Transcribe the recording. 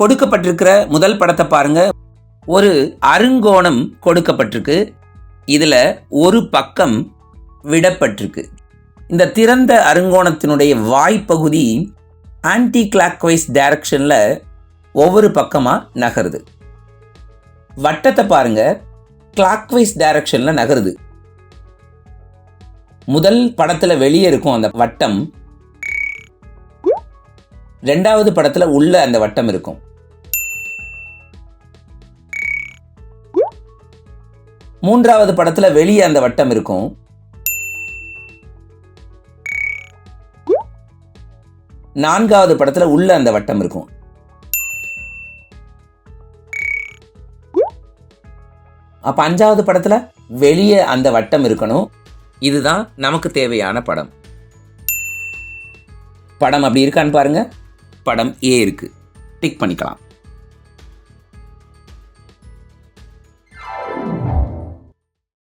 கொடுக்கப்பட்டிருக்கிற முதல் படத்தை பாருங்க. ஒரு அருங்கோணம் கொடுக்கப்பட்டிருக்கு. இதில் ஒரு பக்கம் விடப்பட்டிருக்கு. இந்த திறந்த அருங்கோணத்தினுடைய வாய்ப்பகுதி ஆன்டி கிளாக்வைஸ் டைரக்ஷனில் ஒவ்வொரு பக்கமாக நகருது. வட்டத்தை பாருங்க. கிளாக்வைஸ் டைரக்ஷனில் நகருது. முதல் படத்தில் வெளியே இருக்கும் அந்த வட்டம் ரெண்டாவது படத்தில் உள்ள அந்த வட்டம் இருக்கும். மூன்றாவது படத்தில் வெளியே அந்த வட்டம் இருக்கும். நான்காவது படத்தில் உள்ள அந்த வட்டம் இருக்கும். அப்ப அஞ்சாவது படத்துல வெளியே அந்த வட்டம் இருக்கணும். இதுதான் நமக்கு தேவையான படம். படம் அப்படி இருக்கான்னு பாருங்க. படம் ஏ இருக்கு. டிக் பண்ணிக்கலாம்.